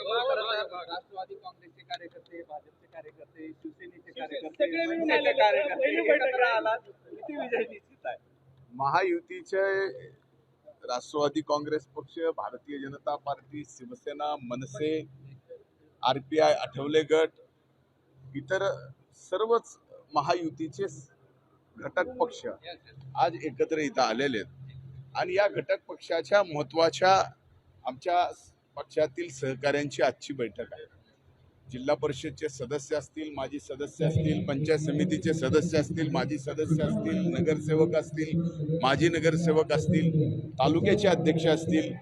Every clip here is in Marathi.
राष्ट्रवादी काँग्रेसचे कार्यकर्ते भाजपचे कार्यकर्ते शिवसेनेचे कार्यकर्ते सगळे कार्यकर्ते पहिली बैठक एकत्र किती विजय निश्चित आहे महायुतीचे राष्ट्रवादी काँग्रेस पक्ष Bharatiya Janata party Shiv Sena Manse R P I Athawale गट इतर सर्वच महायुतीचे घटक पक्ष आज एकत्र इथं आलेले आहेत. आणि या घटक पक्षाच्या महत्त्वाच्या आमच्या पक्षातील सहकाऱ्यांची आजची बैठक आहे. जिल्हा परिषदचे सदस्य असतील माजी सदस्य असतील पंचायत समितीचे सदस्य असतील माजी सदस्य असतील नगरसेवक असतील माजी नगरसेवक असतील तालुक्याचे अध्यक्ष असतील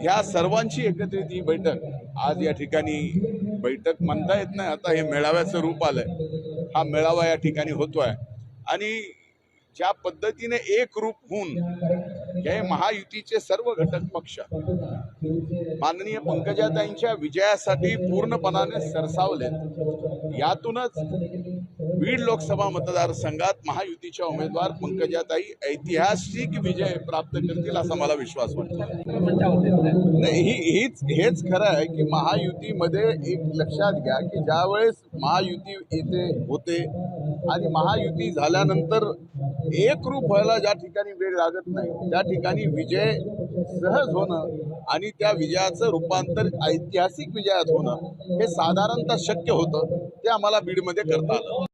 ह्या सर्वांची एकत्रित ही बैठक. आज या ठिकाणी बैठक म्हणता येत नाही. आता हे मेळाव्याचं रूप आलंय. हा मेळावा या ठिकाणी होतो आहे आणि ज्या पद्धतीने एक रूप होऊन हे महायुतीचे सर्व घटक पक्ष. माननीय पंकजाताईंच्या विजयासाठी पूर्णपणाने सरसावलेत. यातूनच बीड लोकसभा मतदारसंघात महायुतीच्या उमेदवार पंकजाताई ऐतिहासिक विजय प्राप्त करतील असा मला विश्वास वाटतो. नाही ही हीच हेच खरं आहे की महायुतीमध्ये एक लक्षात घ्या की ज्यावेळेस महायुती येथे होते आणि महायुती झाल्यानंतर एकरूप व्हायला ज्या ठिकाणी वेळ लागत नाही त्या ठिकाणी विजय सहज होणं आणि त्या विजयाचं रूपांतर ऐतिहासिक विजयात होणं हे साधारणतः शक्य होतं ते आम्हाला बीडमध्ये करता आलं.